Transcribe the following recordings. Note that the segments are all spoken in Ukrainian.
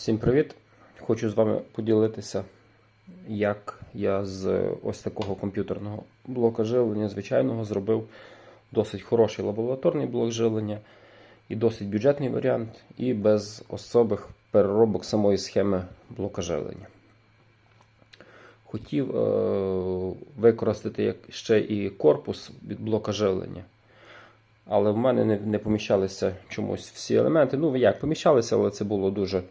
Всім привіт! Хочу з вами поділитися, як я з ось такого комп'ютерного блока живлення звичайного зробив досить хороший лабораторний блок живлення і досить бюджетний варіант, і без особих переробок самої схеми блока живлення. Хотів е- використати ще і корпус від блока живлення. Але в мене не, не поміщалися чомусь всі елементи. Ну, як поміщалися, але це було дуже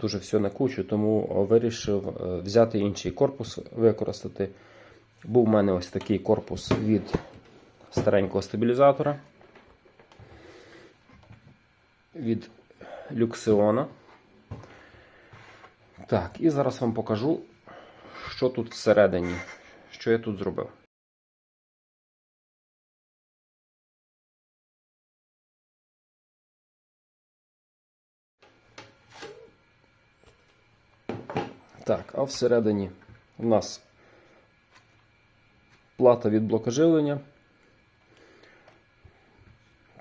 дуже все на кучу, тому вирішив е, взяти інший корпус, використати. Був у мене ось такий корпус від старенького стабілізатора від Люксеона. Так, і зараз вам покажу, що тут всередині, що я тут зробив. Так, а всередині у нас плата від блока живлення.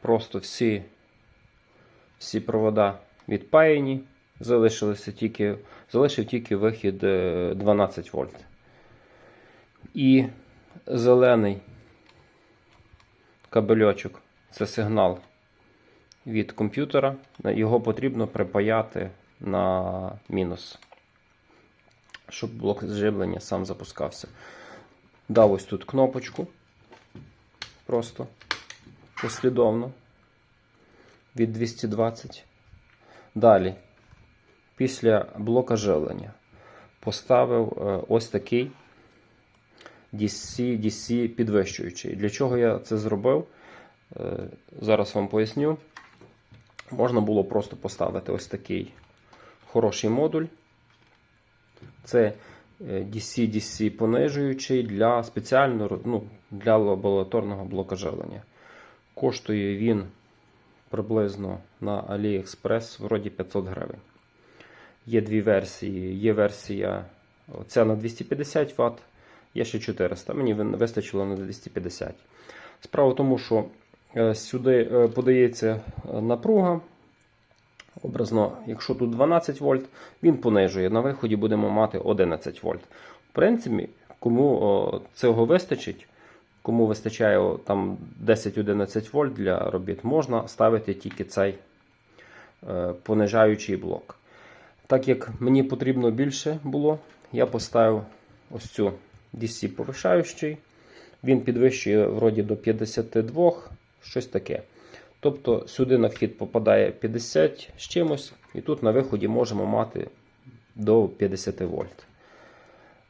Просто всі, всі провода відпаяні. Залишилося тільки, залишив тільки вихід е, 12 вольт. І зелений кабельочок це сигнал від комп'ютера. Його потрібно припаяти на мінус щоб блок живлення сам запускався. Дав ось тут кнопочку. Просто послідовно від 220. Далі, після блока живлення, поставив е, ось такий DC, DC підвищуючий. Для чого я це зробив? Е, Зараз вам поясню. Можна було просто поставити ось такий хороший модуль. Це DC-DC понижуючий для спеціального ну, для лабораторного блока живлення. Коштує він приблизно на AliExpress вроді 500 гривень. Є дві версії. Є версія ця на 250 Вт, є ще 400. Мені вистачило на 250. Справа в тому, що сюди подається напруга. Образно, якщо тут 12 вольт, він понижує. На виході будемо мати 11 вольт. В принципі, кому цього вистачить, кому вистачає там 10-11 вольт для робіт, можна ставити тільки цей е, понижаючий блок. Так як мені потрібно більше було, я поставив ось цю DC повишаючий. Він підвищує вроді до 52, щось таке. Тобто сюди на вхід попадає 50 з чимось, і тут на виході можемо мати до 50 вольт.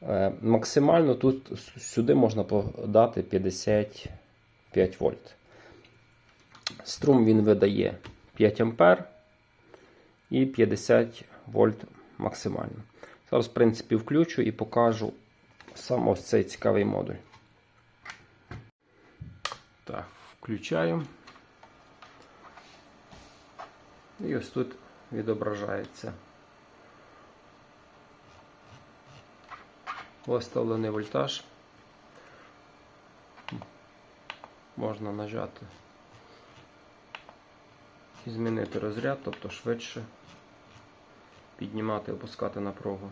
Е, максимально тут сюди можна подати 55 вольт. Струм він видає 5 ампер і 50 вольт максимально. Зараз, в принципі, включу і покажу сам ось цей цікавий модуль. Так, включаю. І ось тут відображається виставлений вольтаж. Можна нажати і змінити розряд, тобто швидше піднімати, опускати напругу.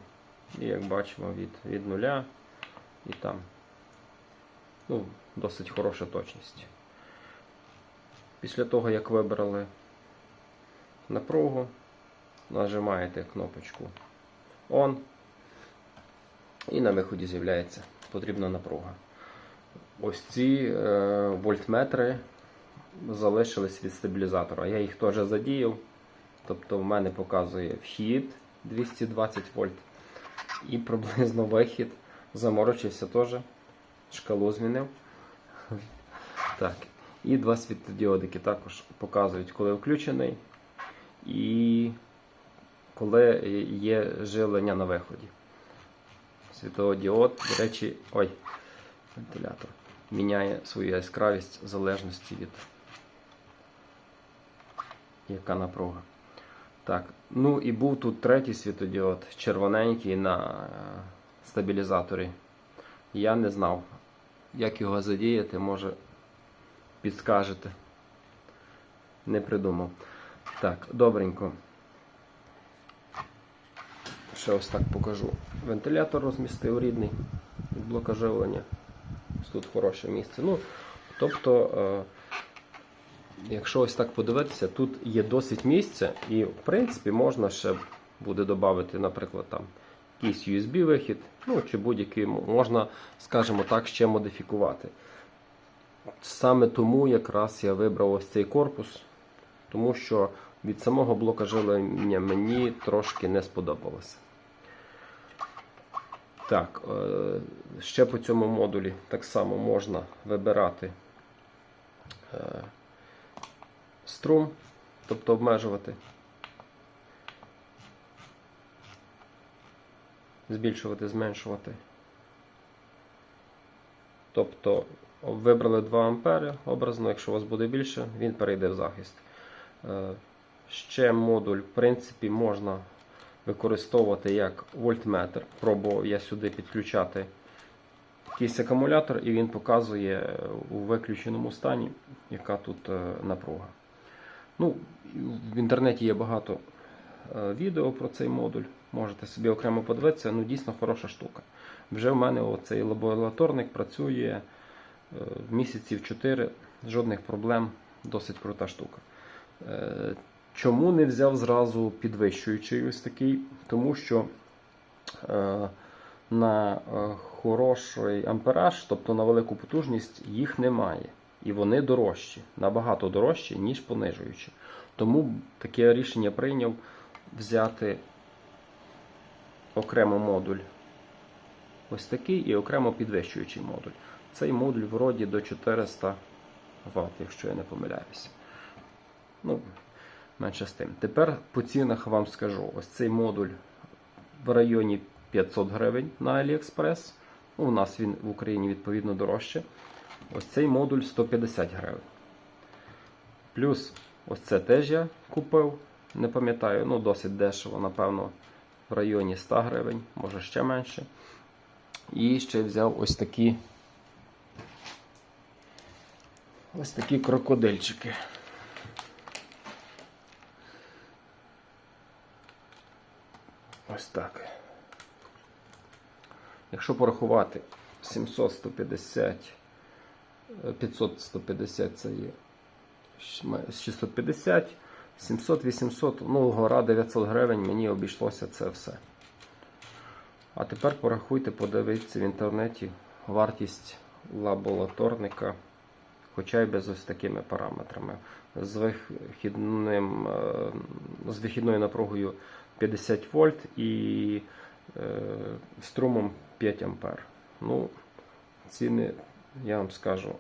І як бачимо від, від нуля і там ну, досить хороша точність. Після того, як вибрали напругу, нажимаєте кнопочку ON і на виході з'являється потрібна напруга. Ось ці е, вольтметри залишились від стабілізатора. Я їх теж задіяв. Тобто в мене показує вхід 220 вольт і приблизно вихід. Заморочився теж, шкалу змінив. Так. І два світлодіодики також показують, коли включений і коли є живлення на виході. Світлодіод, до речі, ой, вентилятор міняє свою яскравість в залежності від яка напруга. Так, ну і був тут третій світодіод, червоненький на стабілізаторі. Я не знав, як його задіяти, може підскажете. Не придумав. Так, добренько. ще ось так покажу. Вентилятор розмістив рідний від блока живлення. Ось Тут хороше місце. Ну, тобто, е, якщо ось так подивитися, тут є досить місця, і в принципі можна ще буде додати, наприклад, там якийсь USB-вихід, ну чи будь-який можна, скажімо так, ще модифікувати. Саме тому якраз я вибрав ось цей корпус, тому що від самого блока живлення мені трошки не сподобалося. Так, е, ще по цьому модулі так само можна вибирати е, струм, тобто обмежувати, збільшувати, зменшувати. Тобто вибрали 2 ампери образно, якщо у вас буде більше, він перейде в захист. Е, Ще модуль, в принципі, можна використовувати як вольтметр. Пробував я сюди підключати якийсь акумулятор, і він показує у виключеному стані, яка тут е, напруга. Ну, в інтернеті є багато е, відео про цей модуль. Можете собі окремо подивитися, ну дійсно хороша штука. Вже в мене оцей лабораторник працює е, місяців 4, жодних проблем, досить крута штука. Чому не взяв зразу підвищуючий ось такий? Тому що е, на е, хороший ампераж, тобто на велику потужність, їх немає. І вони дорожчі, набагато дорожчі, ніж понижуючі. Тому таке рішення прийняв взяти окремо модуль ось такий і окремо підвищуючий модуль. Цей модуль вроді до 400 Вт, якщо я не помиляюся. Ну, менше з тим. Тепер по цінах вам скажу: ось цей модуль в районі 500 гривень на AliExpress. Ну, У нас він в Україні відповідно дорожче. Ось цей модуль 150 гривень. Плюс ось це теж я купив, не пам'ятаю, ну досить дешево, напевно, в районі 100 гривень, може ще менше. І ще взяв ось такі ось такі крокодильчики. Ось так. Якщо порахувати 700, 150, 500, 150 це є 650, 700, 800, ну, гора 900 гривень мені обійшлося це все. А тепер порахуйте, подивіться в інтернеті вартість лабораторника, хоча й без ось такими параметрами. З, вихідним, е, з вихідною напругою 50 вольт і е, струмом 5 ампер. Ну, ціни, я вам скажу,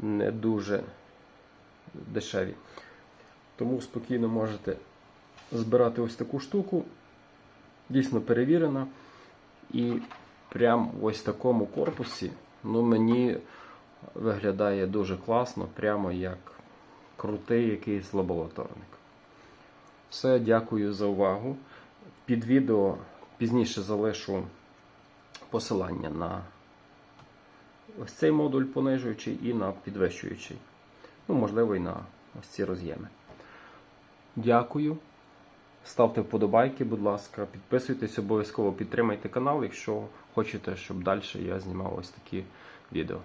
не дуже дешеві. Тому спокійно можете збирати ось таку штуку. Дійсно перевірена. І прям в ось такому корпусі ну, мені виглядає дуже класно, прямо як крутий якийсь лабораторник. Все, дякую за увагу. Під відео пізніше залишу посилання на ось цей модуль понижуючий і на підвищуючий. Ну, можливо, і на ось ці роз'єми. Дякую. Ставте вподобайки, будь ласка, підписуйтесь, обов'язково підтримайте канал, якщо хочете, щоб далі я знімав ось такі відео.